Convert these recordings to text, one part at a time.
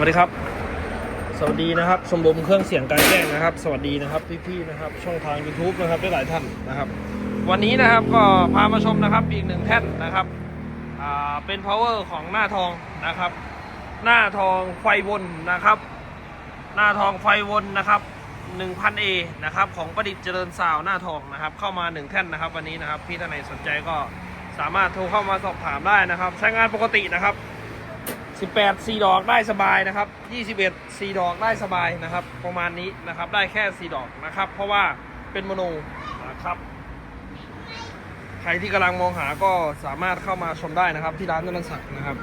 วัสดีครับ สวัสดีนะครับ ชมรมเครื่องเสียงการแจ้งนะครับ สวัสดีนะครับพี่ๆนะครับ ช่องทาง YouTube นะครับได้หลายท่านนะครับ วันนี้นะครับก็พามาชมนะครับอีกหนึ่งแท่นนะครับอ่าเป็น power ของหน้าทองนะครับ หน้าทองไฟวนนะครับ หน้าทองไฟวนนะครับ 1,000A นะครับของประดิษฐ์เจริญสาวหน้าทองนะครับ เข้ามา1แท่นนะครับ วันนี้นะครับพี่ท่านไหนสนใจก็สามารถโทรเข้ามาสอบถามได้นะครับ ใช้งานปกตินะครับ 18 4 ดอกได้สบายนะครับ 21 4 ดอกได้สบายนะครับ ประมาณนี้นะครับได้แค่ 4 ดอกนะครับ เพราะว่าเป็นโมโนนะครับ ใครที่กำลังมองหาก็สามารถเข้ามาชมได้นะครับ ที่ร้านนรังศักดิ์นะครับ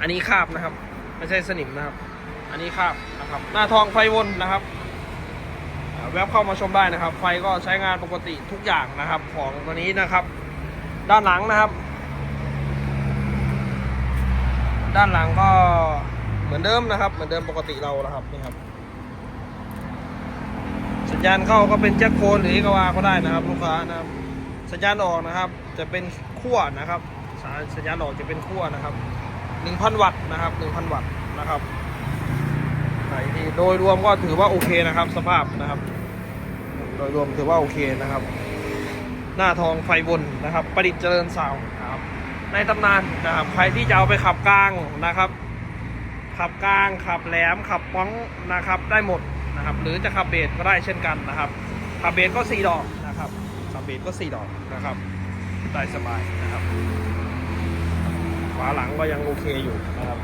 อันนี้คาบนะครับ ไม่ใช่สนิมนะครับ อันนี้คาบนะครับ หน้าทองไฟวนนะครับแวบเข้ามาชมได้นะครับ ไฟก็ใช้งานปกติทุกอย่างนะครับ ของตัวนี้นะครับ ด้านหลังนะครับ ด้านหลังก็เหมือนเดิมนะครับ เหมือนเดิมปกติเรานะครับนี่ครับ สัญญาณเข้าก็เป็นแจ็คโคนหรือเอกวาก็ได้นะครับ ลูกค้านะครับ สัญญาณออกนะครับ จะเป็นขั้วนะครับสัญญาณออกจะเป็นขั้วนะครับ1,000 วัตต์นะครับ1,000 วัตต์นะครับไหนที่โดยรวมก็ถือว่าโอเคนะครับ สภาพนะครับ โดยรวมถือว่าโอเคนะครับ หน้าทองไฟบนนะครับ ประดิษฐ์เจริญสาว ในตำนานนะครับใครที่จะเอาไปขับกลางนะครับ ขับกลางขับแหลมขับป้องนะครับ ได้หมดนะครับ หรือจะขับเบสก็ได้เช่นกันนะครับขับเบสก็สี่ดอกนะครับขับเบสก็สี่ดอกนะครับ ได้สบายนะครับฝาหลังก็ยังโอเคอยู่นะครับ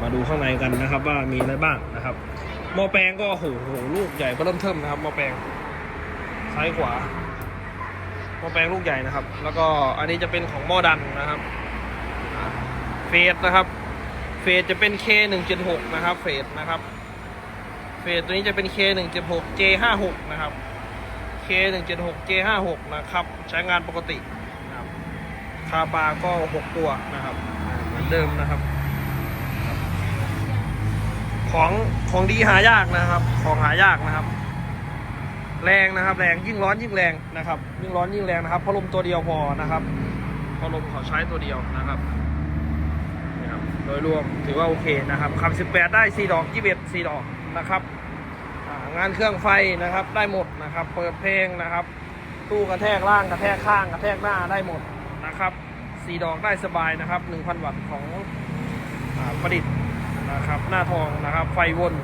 มาดูข้างในกันนะครับว่ามีอะไรบ้างนะครับหม้อแปลงก็โอ้โหลูกใหญ่เริ่มเทิมนะครับหม้อแปลง ซ้ายขวาหม้อแปลงลูกใหญ่นะครับ แล้วก็อันนี้จะเป็นของหม้อดันนะครับ เฟสนะครับเฟสจะเป็น K 1 7 6 นะครับ เฟสนะครับ เฟสตัวนี้จะเป็น K 1 7 6 J 5 6 นะครับ K 1 7 6 J 5 6 นะครับ ใช้งานปกตินะครับคาปาก็ 6 ตัวนะครับเหมือนเดิมนะครับ ของของดีหายากนะครับ ของหายากนะครับ แรงนะครับ แรงยิ่งร้อนยิ่งแรงนะครับ ยิ่งร้อนยิ่งแรงนะครับพัดลมตัวเดียวพอนะครับพัดลมเขาใช้ตัวเดียวนะครับนี่ครับโดยรวมถือว่าโอเคนะครับขับ 18 ได้ 4 ดอก 21 4 ดอกนะครับงานเครื่องไฟนะครับได้หมดนะครับ เปิดเพลงนะครับ ตู้กระแทกล่างกระแทกข้างกระแทกหน้าได้หมดนะครับ 4 ดอกได้สบายนะครับ 1,000 วัตต์ของอประดิษฐ์นะครับ หน้าทองนะครับ ไฟวน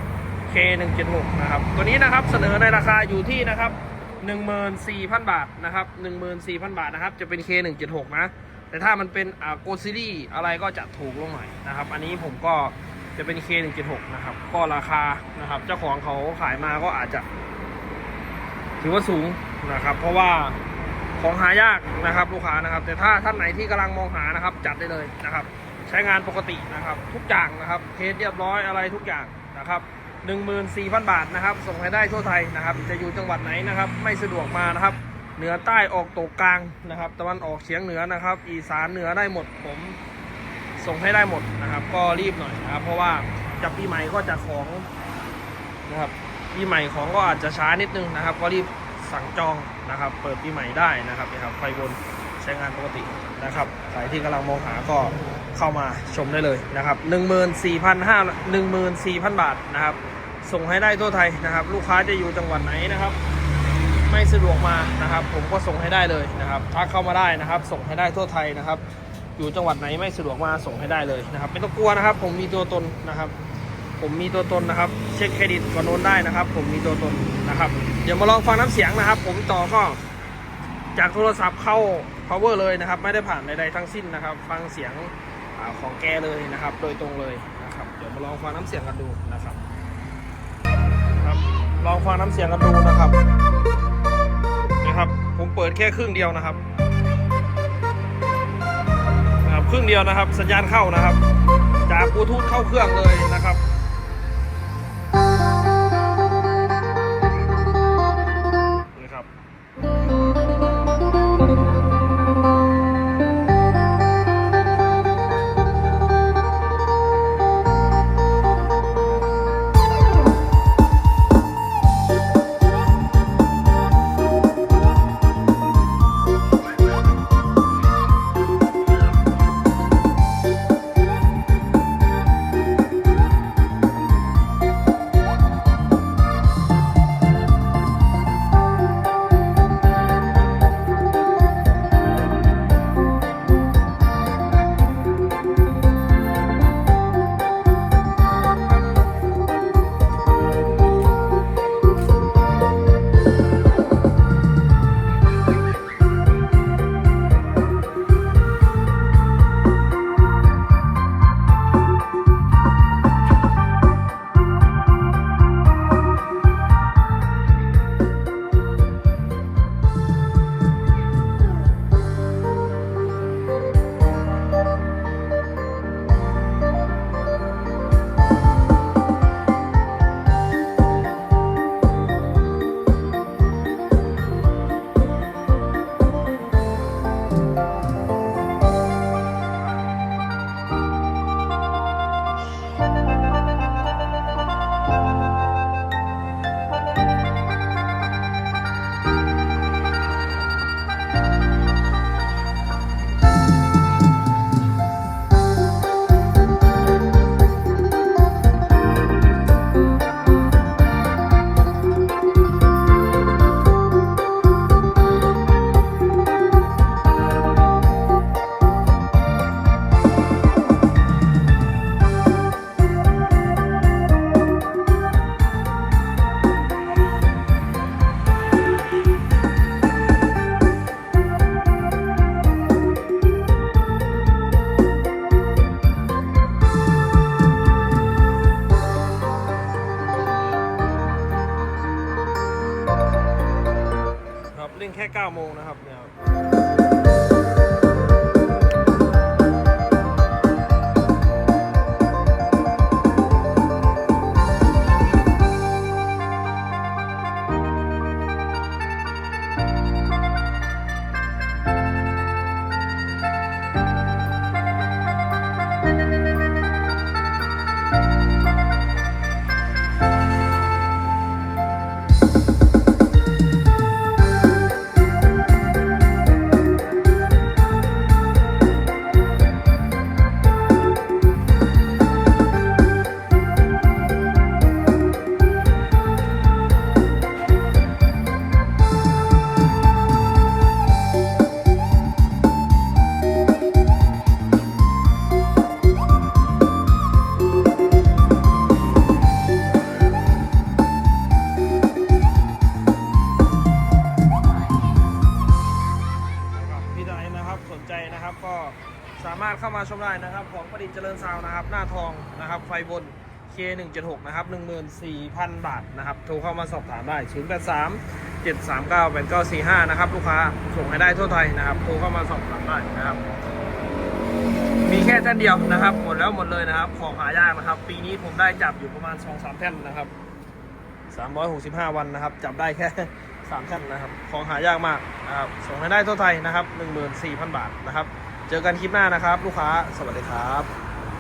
K176 นะครับ ตัวนี้นะครับเสนอในราคาอยู่ที่นะครับ14,000 บาทนะครับ14,000 บาทนะครับ จะเป็น K176 นะ แต่ถ้ามันเป็นอ่าโกซีรีอะไรก็จะถูกลงหน่อยนะครับ อันนี้ผมก็จะเป็น K176 นะครับ ก็ราคานะครับ เจ้าของเขาขายมาก็อาจจะ ถือว่าสูงนะครับ เพราะว่าของหายากนะครับลูกค้านะครับ แต่ถ้าท่านไหนที่กำลังมองหานะครับ จัดได้เลยนะครับ ใช้งานปกตินะครับ ทุกอย่างนะครับเทสเรียบร้อยอะไรทุกอย่างนะครับ 14,000 บาทนะครับ ส่งให้ได้ทั่วไทยนะครับ จะอยู่จังหวัดไหนนะครับ ไม่สะดวกมานะครับ เหนือใต้ออกตกกลางนะครับ ตะวันออกเฉียงเหนือนะครับ อีสานเหนือได้หมด ผมส่งให้ได้หมดนะครับ ก็รีบหน่อยนะครับ เพราะว่าจะปีใหม่ก็จะของนะครับปีใหม่ของก็อาจจะช้านิดนึงนะครับ ก็รีบสั่งจองนะครับ เปิดปีใหม่ได้นะครับนะครับไฟบนใช้งานปกตินะครับใครที่กำลังมองหาก็เข้ามาชมได้เลยนะครับ 14,500 14,000 บาทนะครับ ส่งให้ได้ทั่วไทยนะครับ ลูกค้าจะอยู่จังหวัดไหนนะครับ ไม่สะดวกมานะครับ ผมก็ส่งให้ได้เลยนะครับทักเข้ามาได้นะครับ ส่งให้ได้ทั่วไทยนะครับ อยู่จังหวัดไหนไม่สะดวกมาส่งให้ได้เลยนะครับ ไม่ต้องกลัวนะครับ ผมมีตัวตนนะครับ ผมมีตัวตนนะครับ เช็คเครดิตก่อนโอนได้นะครับ ผมมีตัวตนนะครับ เดี๋ยวมาลองฟังน้ำเสียงนะครับ ผมต่อก็จากโทรศัพท์เข้า power เลยนะครับ ไม่ได้ผ่านใดๆทั้งสิ้นนะครับ ฟังเสียงของแกเลยนะครับ โดยตรงเลยนะครับ เดี๋ยวมาลองฟังน้ำเสียงกันดูนะครับ ครับ ลองฟังน้ำเสียงกันดูนะครับนี่ครับ ผมเปิดแค่ครึ่งเดียวนะครับนะครับ ครึ่งเดียวนะครับ สัญญาณเข้านะครับ จากบลูทูธเข้าเครื่องเลยนะครับ 9โมงนะครับเนี่ย มามาชมได้นะครับ ของประดิษฐ์เจริญซาวน์นะครับ หน้าทองนะครับ ไฟบน K176 นะครับ 14,000 บาทนะครับ โทรเข้ามาสอบถามได้ 083 739 8945 นะครับ ลูกค้า ส่งให้ได้ทั่วไทยนะครับ โทรเข้ามาสอบถามได้นะครับ มีแค่แท่นเดียวนะครับ หมดแล้วหมดเลยนะครับ ของหายากนะครับ ปีนี้ผมได้จับอยู่ประมาณ 2-3 แท่นนะครับ 365 วันนะครับ จับได้แค่ 3 แท่นนะครับ ของหายากมากนะครับ ส่งให้ได้ทั่วไทยนะครับ 14,000 บาทนะครับ เจอกันคลิปหน้านะครับ ลูกค้า สวัสดีครับ